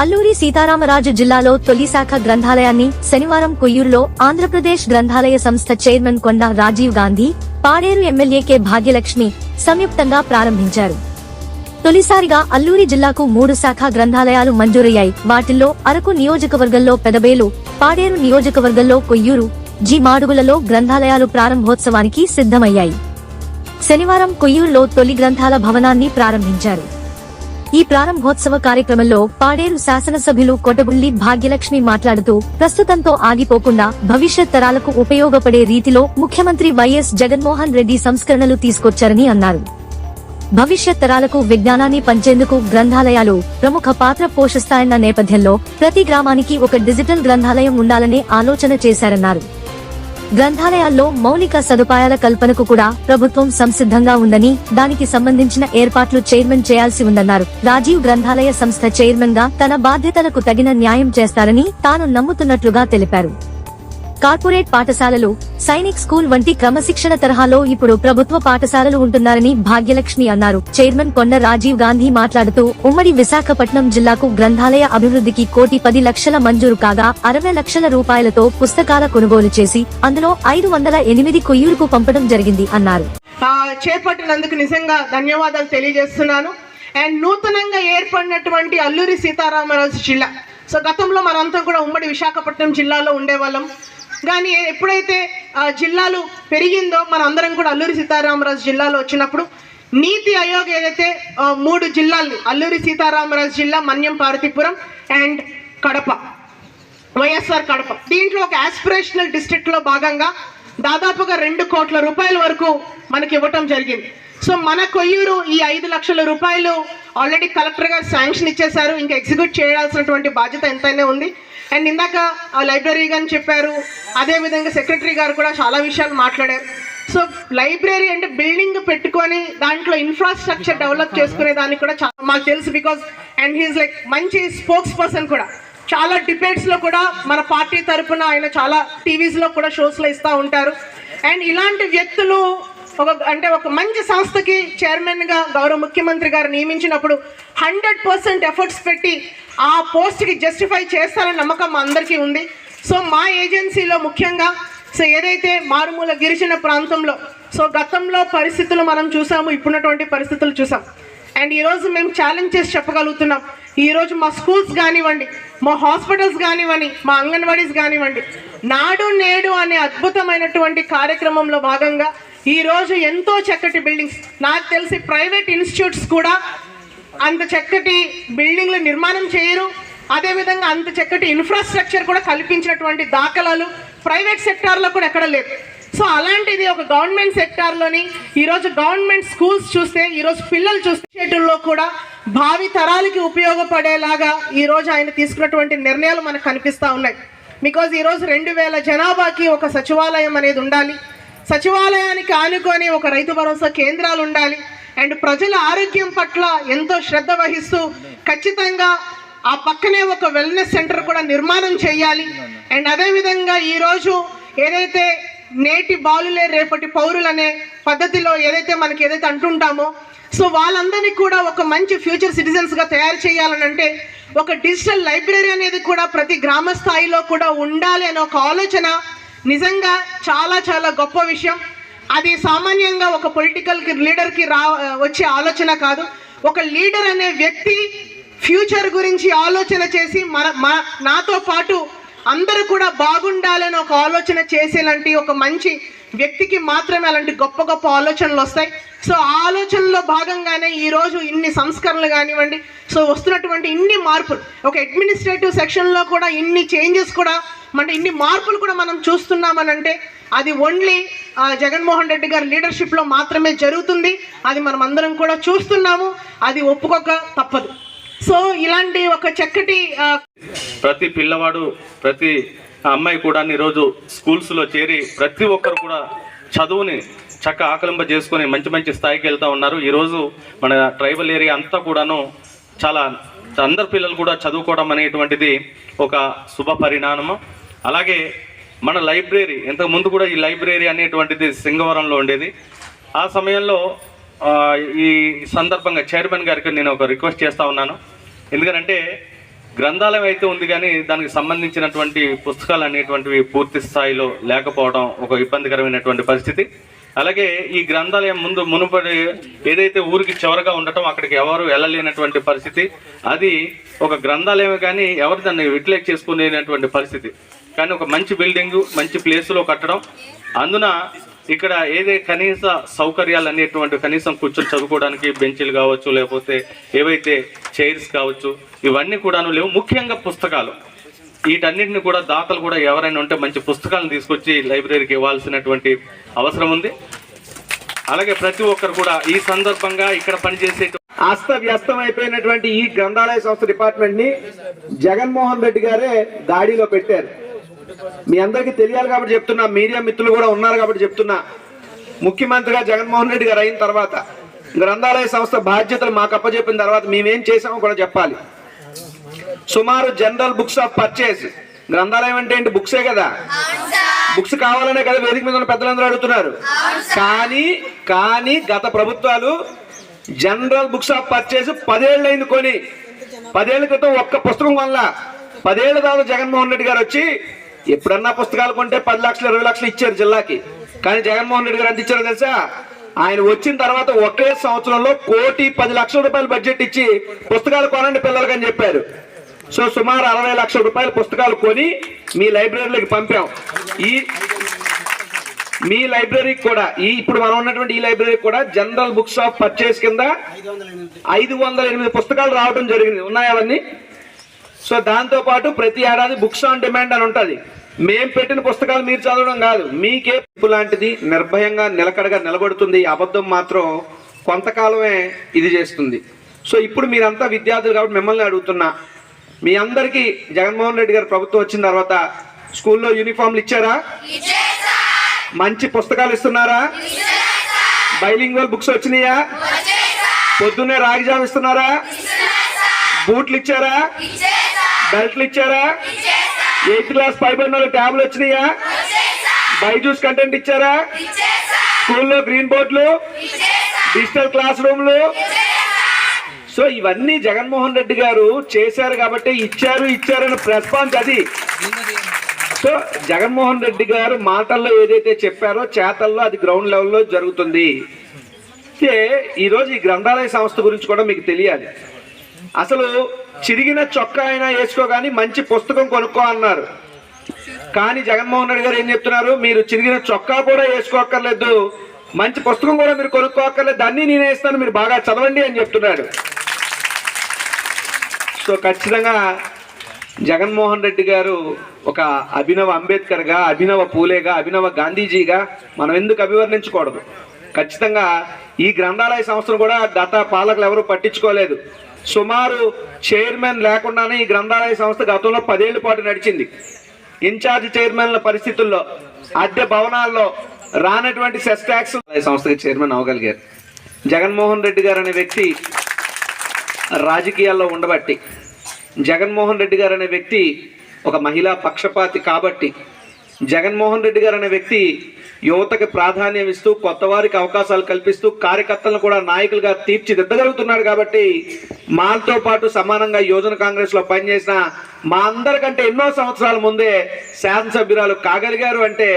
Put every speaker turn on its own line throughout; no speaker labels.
అల్లూరి సీతారామరాజు జిల్లాలో తొలి శాఖ గ్రంథాలయాన్ని శనివారం కొయ్యూరులో ఆంధ్రప్రదేశ్ గ్రంథాలయ సంస్థ chairman Konda Rajiv Gandhi Paderu MLA K Bhagyalakshmi సంయుక్తంగా ప్రారంభించారు. తొలిసారిగా అల్లూరి జిల్లాకు మూడు శాఖ గ్రంథాలయాలు మంజూరయ్యాయి. వాటిల్లో అరకు నియోజకవర్గంలో పెదబేలు పాడేరు నియోజకవర్గంలో కొయ్యూరు జి మాడుగులలో గ్రంథాలయాలు ప్రారంభోత్సవానికి సిద్ధమయ్యాయి. శనివారం కొయ్యూరులో తొలి గ్రంథాల భవనాన్ని ప్రారంభించారు. ఈ ప్రారంభోత్సవ కార్యక్రమంలో పాడేరు శాసనసభ్యులు కొటగుళ్ళి భాగ్యలక్ష్మి మాట్లాడుతూ ప్రస్తుతంతో ఆగిపోకుండా భవిష్యత్ తరాలకు ఉపయోగపడే రీతిలో ముఖ్యమంత్రి వైఎస్ జగన్మోహన్ రెడ్డి సంస్కరణలు తీసుకొచ్చారని అన్నారు. భవిష్యత్ తరాలకు విజ్ఞానాన్ని పంచేందుకు గ్రంథాలయాలు ప్రముఖ పాత్ర పోషిస్తాయన్న నేపథ్యంలో ప్రతి గ్రామానికి ఒక డిజిటల్ గ్రంథాలయం ఉండాలనే ఆలోచన చేశారన్నారు. గ్రంథాలయాల్లో మౌలిక సదుపాయాల కల్పనకు కూడా ప్రభుత్వం సంసిద్ధంగా ఉందని దానికి సంబంధించిన ఏర్పాట్లు చైర్మన్ చేయాల్సి ఉందన్నారు. రాజీవ్ గ్రంథాలయ సంస్థ చైర్మన్గా తన బాధ్యతలకు తగిన న్యాయం చేస్తారని తాను నమ్ముతున్నట్లుగా తెలిపారు. కార్పొరేట్ పాఠశాలలు సైనిక్ స్కూల్ వంటి క్రమశిక్షణ తరహాలో ఇప్పుడు ప్రభుత్వ పాఠశాలలు ఉంటున్నారని భాగ్యలక్ష్మి అన్నారు. చైర్మన్ కొన్న రాజీవ్ గాంధీ మాట్లాడుతూ ఉమ్మడి విశాఖపట్నం జిల్లాకు గ్రంథాలయ అభివృద్ధికి కోటి పది లక్షల మంజూరు కాగా అరవై లక్షల రూపాయలతో పుస్తకాల కొనుగోలు చేసి అందులో ఐదు వందల ఎనిమిది కొయ్యూరుకు పంపడం జరిగింది అన్నారు.
ఆ, చేపట్టినందుకు నిజంగా ధన్యవాదాలు తెలియజేస్తున్నాను. అండ్ నూతనంగా ఏర్పడినటువంటి అల్లూరి సీతారామరాజు జిల్లా సో గతంలో మనంతా కూడా విశాఖపట్నం జిల్లాలో ఉండేవాళ్ళం. కానీ ఎప్పుడైతే ఆ జిల్లాలు పెరిగిందో మనందరం కూడా అల్లూరి సీతారామరాజు జిల్లాలో వచ్చినప్పుడు నీతి ఆయోగ్ ఏదైతే మూడు జిల్లాలు అల్లూరి సీతారామరాజు జిల్లా మన్యం పార్వతీపురం అండ్ కడప వైఎస్ఆర్ కడప. దీంట్లో ఒక ఆస్పిరేషనల్ డిస్ట్రిక్ట్లో భాగంగా దాదాపుగా రెండు కోట్ల రూపాయల వరకు మనకి ఇవ్వటం జరిగింది. సో మన కొయ్యూరు ఈ ఐదు లక్షల రూపాయలు ఆల్రెడీ కలెక్టర్ గారు శాంక్షన్ ఇచ్చేశారు. ఇంకా ఎగ్జిక్యూట్ చేయాల్సినటువంటి బాధ్యత ఎంతైనా ఉంది. అండ్ ఇందాక ఆ లైబ్రరీ కానీ చెప్పారు అదే విధంగా సెక్రటరీ గారు కూడా చాలా విషయాలు మాట్లాడారు. సో లైబ్రరీ అంటే బిల్డింగ్ పెట్టుకొని దాంట్లో ఇన్ఫ్రాస్ట్రక్చర్ డెవలప్ చేసుకునే దానికి కూడా చాలా మాకు తెలుసు బికాస్ అండ్ హీస్ లైక్ మంచి స్పోక్స్ పర్సన్ కూడా. చాలా డిబేట్స్లో కూడా మన పార్టీ తరఫున ఆయన చాలా టీవీస్లో కూడా షోస్లో ఇస్తూ ఉంటారు. అండ్ ఇలాంటి వ్యక్తులు ఒక అంటే ఒక మంచి సంస్థకి చైర్మన్గా గౌరవ ముఖ్యమంత్రి గారు నియమించినప్పుడు హండ్రెడ్ పర్సెంట్ ఎఫర్ట్స్ పెట్టి ఆ పోస్ట్కి జస్టిఫై చేస్తారని నమ్మకం మా అందరికీ ఉంది. సో మా ఏజెన్సీలో ముఖ్యంగా సో ఏదైతే మారుమూల గిరిజన ప్రాంతంలో సో గతంలో పరిస్థితులు మనం చూసాము ఇప్పుడున్నటువంటి పరిస్థితులు చూసాం. అండ్ ఈరోజు మేము ఛాలెంజ్ చేసి చెప్పగలుగుతున్నాం. ఈరోజు మా స్కూల్స్ కానివ్వండి మా హాస్పిటల్స్ కానివ్వండి మా అంగన్వాడీస్ కానివ్వండి నాడు నేడు అనే అద్భుతమైనటువంటి కార్యక్రమంలో భాగంగా ఈరోజు ఎంతో చక్కటి బిల్డింగ్స్ నాకు తెలిసి ప్రైవేట్ ఇన్స్టిట్యూట్స్ కూడా అంత చక్కటి బిల్డింగ్లు నిర్మాణం చేయరు. అదేవిధంగా అంత చక్కటి ఇన్ఫ్రాస్ట్రక్చర్ కూడా కల్పించినటువంటి దాఖలాలు ప్రైవేట్ సెక్టార్లో కూడా ఎక్కడ లేదు సో అలాంటిది ఒక గవర్నమెంట్ సెక్టార్లోని ఈరోజు గవర్నమెంట్ స్కూల్స్ చూస్తే ఈరోజు పిల్లలు చూస్తే కూడా భావి తరాలకి ఉపయోగపడేలాగా ఈరోజు ఆయన తీసుకున్నటువంటి నిర్ణయాలు మనకు కనిపిస్తూ ఉన్నాయి. బికాజ్ ఈరోజు రెండు వేల జనాభాకి ఒక సచివాలయం అనేది ఉండాలి. సచివాలయానికి ఆనుకొని ఒక రైతు భరోసా కేంద్రాలు ఉండాలి. అండ్ ప్రజల ఆరోగ్యం పట్ల ఎంతో శ్రద్ధ వహిస్తూ ఖచ్చితంగా ఆ పక్కనే ఒక వెల్నెస్ సెంటర్ కూడా నిర్మాణం చేయాలి. అండ్ అదేవిధంగా ఈరోజు ఏదైతే నేటి బాలులే రేపటి పౌరులు అనే పద్ధతిలో ఏదైతే మనకి ఏదైతే అంటుంటామో సో వాళ్ళందరినీ కూడా ఒక మంచి ఫ్యూచర్ సిటిజన్స్గా తయారు చేయాలని అంటే ఒక డిజిటల్ లైబ్రరీ అనేది కూడా ప్రతి గ్రామ స్థాయిలో కూడా ఉండాలి అనే ఒక ఆలోచన నిజంగా చాలా చాలా గొప్ప విషయం. అది సామాన్యంగా ఒక పొలిటికల్ లీడర్కి రా వచ్చే ఆలోచన కాదు. ఒక లీడర్ అనే వ్యక్తి ఫ్యూచర్ గురించి ఆలోచన చేసి మన మా నాతో పాటు అందరూ కూడా బాగుండాలని ఒక ఆలోచన చేసేలాంటి ఒక మంచి వ్యక్తికి మాత్రమే అలాంటి గొప్ప గొప్ప ఆలోచనలు వస్తాయి. సో ఆ ఆలోచనలో భాగంగానే ఈ రోజు ఇన్ని సంస్కరణలు కానివ్వండి సో వస్తున్నటువంటి ఇన్ని మార్పులు. ఒక అడ్మినిస్ట్రేటివ్ సెక్షన్లో కూడా ఇన్ని చేంజెస్ కూడా అంటే ఇన్ని మార్పులు కూడా మనం చూస్తున్నామనంటే అది ఓన్లీ జగన్మోహన్ రెడ్డి గారి లీడర్షిప్లో మాత్రమే జరుగుతుంది. అది మనం అందరం కూడా చూస్తున్నాము. అది ఒప్పుకోక తప్పదు. సో ఇలాంటి ఒక చక్కటి
ప్రతి పిల్లవాడు ప్రతి అమ్మాయి కూడా ఈరోజు స్కూల్స్లో చేరి ప్రతి ఒక్కరు కూడా చదువుని చక్క ఆకలింప చేసుకొని మంచి మంచి స్థాయికి వెళ్తూ ఉన్నారు. ఈరోజు మన ట్రైబల్ ఏరియా అంతా కూడాను చాలా అందరు పిల్లలు కూడా చదువుకోవడం అనేటువంటిది ఒక శుభ పరిణామం. అలాగే మన లైబ్రరీ ఇంతకు ముందు కూడా ఈ లైబ్రరీ అనేటువంటిది సింగవరంలో ఉండేది. ఆ సమయంలో ఈ సందర్భంగా చైర్మన్ గారికి నేను ఒక రిక్వెస్ట్ చేస్తూ ఉన్నాను. ఎందుకంటే గ్రంథాలయం అయితే ఉంది కానీ దానికి సంబంధించినటువంటి పుస్తకాలు అనేటువంటివి పూర్తి స్థాయిలో లేకపోవడం ఒక ఇబ్బందికరమైనటువంటి పరిస్థితి. అలాగే ఈ గ్రంథాలయం ముందు మునుపటి ఏదైతే ఊరికి చివరగా ఉండటం అక్కడికి ఎవరు వెళ్ళలేనటువంటి పరిస్థితి. అది ఒక గ్రంథాలయం కానీ ఎవరు దాన్ని యూటిలైజ్ చేసుకునేటువంటి పరిస్థితి. కానీ ఒక మంచి బిల్డింగ్ మంచి ప్లేస్లో కట్టడం. అందున ఇక్కడ ఏదే కనీస సౌకర్యాలు అనేటువంటి కనీసం కూర్చొని చదువుకోవడానికి బెంచీలు కావచ్చు లేకపోతే ఏవైతే చైర్స్ కావచ్చు ఇవన్నీ కూడాను లేవు. ముఖ్యంగా పుస్తకాలు. వీటన్నిటిని కూడా దాతలు కూడా ఎవరైనా ఉంటే మంచి పుస్తకాలను తీసుకొచ్చి లైబ్రరీకి ఇవ్వాల్సినటువంటి అవసరం ఉంది. అలాగే ప్రతి ఒక్కరు కూడా ఈ సందర్భంగా ఇక్కడ పనిచేసే
అస్తవ్యస్తం అయిపోయినటువంటి ఈ గ్రంథాలయ సంస్థ డిపార్ట్మెంట్ని జగన్మోహన్ రెడ్డి గారే దాడిలో పెట్టారు. మీ అందరికీ తెలియాలి కాబట్టి చెప్తున్నా మీడియా మిత్రులు కూడా ఉన్నారు కాబట్టి చెప్తున్నా. ముఖ్యమంత్రిగా జగన్మోహన్ రెడ్డి గారు అయిన తర్వాత గ్రంథాలయ సంస్థ బాధ్యతలు మాకు అప్పచెప్పిన తర్వాత మేమేం చేసామో కూడా చెప్పాలి. సుమారు జనరల్ బుక్స్ ఆఫ్ పర్చేస్ గ్రంథాలయం అంటే ఏంటి? బుక్సే కదా. బుక్స్ కావాలనే కదా వేదిక మీద ఉన్న పెద్దలందరూ అడుగుతున్నారు. కానీ కానీ గత ప్రభుత్వాలు జనరల్ బుక్స్ ఆఫ్ పర్చేస్ పదేళ్ళైంది కొని. పదేళ్ళ క్రితం ఒక్క పుస్తకం వల్ల పదేళ్ళ తర్వాత జగన్మోహన్ రెడ్డి గారు వచ్చి ఎప్పుడన్నా పుస్తకాలు కొంటే పది లక్షలు ఇరవై లక్షలు ఇచ్చారు జిల్లాకి. కానీ జగన్మోహన్ రెడ్డి గారు ఎంత ఇచ్చారో తెలుసా? ఆయన వచ్చిన తర్వాత ఒకే సంవత్సరంలో కోటి పది లక్షల రూపాయలు బడ్జెట్ ఇచ్చి పుస్తకాలు కొనండి పిల్లలకి అని చెప్పారు. సో సుమారు అరవై లక్షల రూపాయల పుస్తకాలు కొని మీ లైబ్రరీలోకి పంపాం. ఈ మీ లైబ్రరీకి కూడా ఈ ఇప్పుడు మనం ఉన్నటువంటి ఈ లైబ్రరీకి కూడా జనరల్ బుక్స్ ఆఫ్ పర్చేస్ కింద ఐదు వందల ఎనిమిది పుస్తకాలు రావడం జరిగింది. ఉన్నాయా అవన్నీ? సో దాంతో పాటు ప్రతి ఏడాది బుక్స్ ఆన్ డిమాండ్ అని ఉంటుంది. మేం పెట్టిన పుస్తకాలు మీరు చదవడం కాదు. మీకే లాంటిది నిర్భయంగా నిలకడగా నిలబడుతుంది. అబద్ధం మాత్రం కొంతకాలమే ఇది చేస్తుంది. సో ఇప్పుడు మీరంతా విద్యార్థులు కాబట్టి మిమ్మల్ని అడుగుతున్నా. మీ అందరికీ జగన్మోహన్ రెడ్డి గారు ప్రభుత్వం వచ్చిన తర్వాత స్కూల్లో యూనిఫామ్లు ఇచ్చారా? మంచి పుస్తకాలు ఇస్తున్నారా? బైలింగ్వల్ బుక్స్ వచ్చినాయా? పొద్దున్నే రాగి ఇస్తున్నారా? బూట్లు ఇచ్చారా? బెల్ట్లు ఇచ్చారా? ఎయిత్ క్లాస్ పైబడిన వాళ్ళకి ట్యాబ్లు వచ్చినాయా? బైజూస్ కంటెంట్ ఇచ్చారా? స్కూల్లో గ్రీన్ బోర్డులు డిజిటల్ క్లాస్ రూమ్లు? సో ఇవన్నీ జగన్మోహన్ రెడ్డి గారు చేశారు కాబట్టి ఇచ్చారు ఇచ్చారని రెస్పాన్స్ అది. సో జగన్మోహన్ రెడ్డి గారు మాటల్లో ఏదైతే చెప్పారో చేతల్లో అది గ్రౌండ్ లెవెల్లో జరుగుతుంది. అయితే ఈరోజు ఈ గ్రంథాలయ సంస్థ గురించి కూడా మీకు తెలియాలి. అసలు చిరిగిన చొక్కా అయినా వేసుకో కానీ మంచి పుస్తకం కొనుక్కో అన్నారు. కానీ జగన్మోహన్ రెడ్డి గారు ఏం చెప్తున్నారు? మీరు చిరిగిన చొక్కా కూడా వేసుకోక్కర్లేదు. మంచి పుస్తకం కూడా మీరు కొనుక్కోక్కర్లేదు. అన్ని నేనే ఇస్తాను మీరు బాగా చదవండి అని చెప్తున్నాడు. సో ఖచ్చితంగా జగన్మోహన్ రెడ్డి గారు ఒక అభినవ అంబేద్కర్గా అభినవ పూలేగా అభినవ గాంధీజీగా మనం ఎందుకు అభివర్ణించకూడదు? ఖచ్చితంగా ఈ గ్రంథాలయ సంస్థను కూడా గత పాలకులు ఎవరు పట్టించుకోలేదు. సుమారు చైర్మన్ లేకుండానే ఈ గ్రంథాలయ సంస్థ గతంలో పదేళ్ళ పాటు నడిచింది. ఇన్ఛార్జ్ చైర్మన్ల పరిస్థితుల్లో అద్దె భవనాల్లో రానటువంటి సెస్ ట్యాక్స్ సంస్థకి చైర్మన్ అవ్వగలిగారు. జగన్మోహన్ రెడ్డి గారు అనే వ్యక్తి రాజకీయాల్లో ఉండబట్టి జగన్మోహన్ రెడ్డి గారు అనే వ్యక్తి ఒక మహిళా పక్షపాతి కాబట్టి జగన్మోహన్ రెడ్డి గారు అనే వ్యక్తి యువతకి ప్రాధాన్యం ఇస్తూ కొత్త వారికి అవకాశాలు కల్పిస్తూ కార్యకర్తలను కూడా నాయకులుగా తీర్చిదిద్దగలుగుతున్నాడు కాబట్టి మాతో పాటు సమానంగా యువజన కాంగ్రెస్లో పనిచేసిన మా అందరికంటే ఎన్నో సంవత్సరాల ముందే శాసనసభ్యురాలు కాగలిగారు అంటే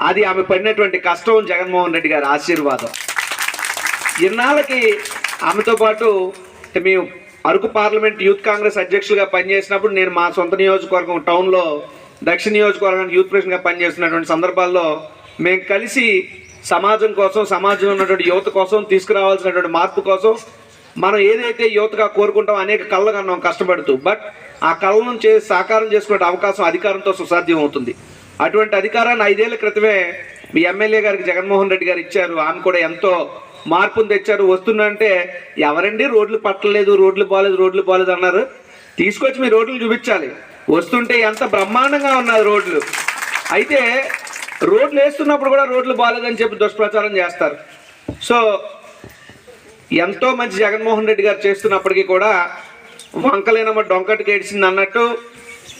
అది ఆమె పడినటువంటి కష్టం జగన్మోహన్ రెడ్డి గారి ఆశీర్వాదం. ఇన్నాళ్ళకి ఆమెతో పాటు మేము అరకు పార్లమెంట్ యూత్ కాంగ్రెస్ అధ్యక్షులుగా పనిచేసినప్పుడు నేను మా సొంత నియోజకవర్గం టౌన్లో దక్షిణ నియోజకవర్గానికి యూత్ ప్రెసిడెంట్గా పనిచేస్తున్నటువంటి సందర్భాల్లో మేము కలిసి సమాజం కోసం సమాజంలో ఉన్నటువంటి యువత కోసం తీసుకురావాల్సినటువంటి మార్పు కోసం మనం ఏదైతే యువతగా కోరుకుంటాం అనేక కళ్ళ కన్నాం కష్టపడుతూ బట్ ఆ కళ్ళను చే సాకారం చేసుకునే అవకాశం అధికారంతో సుసాధ్యం అవుతుంది అటువంటి అధికారాన్ని ఐదేళ్ళ క్రితమే మీ ఎమ్మెల్యే గారికి జగన్మోహన్ రెడ్డి గారు ఇచ్చారు. ఆమె కూడా ఎంతో మార్పును తెచ్చారు. వస్తుందంటే ఎవరండి? రోడ్లు పట్టలేదు రోడ్లు బాలేదు రోడ్లు బాలేదు అన్నారు. తీసుకొచ్చి మీ రోడ్లు చూపించాలి. వస్తుంటే ఎంత బ్రహ్మాండంగా ఉన్నారు రోడ్లు. అయితే రోడ్లు వేస్తున్నప్పుడు కూడా రోడ్లు బాగాలేదని చెప్పి దుష్ప్రచారం చేస్తారు. సో ఎంతో మంచి జగన్మోహన్ రెడ్డి గారు చేస్తున్నప్పటికీ కూడా వంకలేనమ్మ డొంకటికి ఏడిసింది అన్నట్టు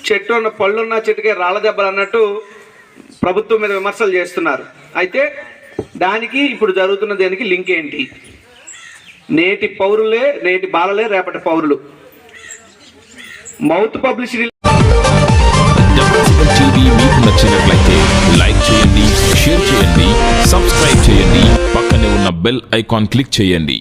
చెట్టు ఉన్న పళ్ళున్న చెట్టుకే రాళ్ళ దెబ్బలు అన్నట్టు ప్రభుత్వం మీద విమర్శలు చేస్తున్నారు. అయితే దానికి ఇప్పుడు జరుగుతున్న దానికి లింక్ ఏంటి? నేటి పౌరులే నేటి బాలలే రేపటి పౌరులు. మౌత్ పబ్లిసిటీ
మీకు నచ్చినట్లయితే లైక్ చేయండి షేర్ చేయండి సబ్స్క్రైబ్ చేయండి పక్కనే ఉన్న బెల్ ఐకాన్ క్లిక్ చేయండి.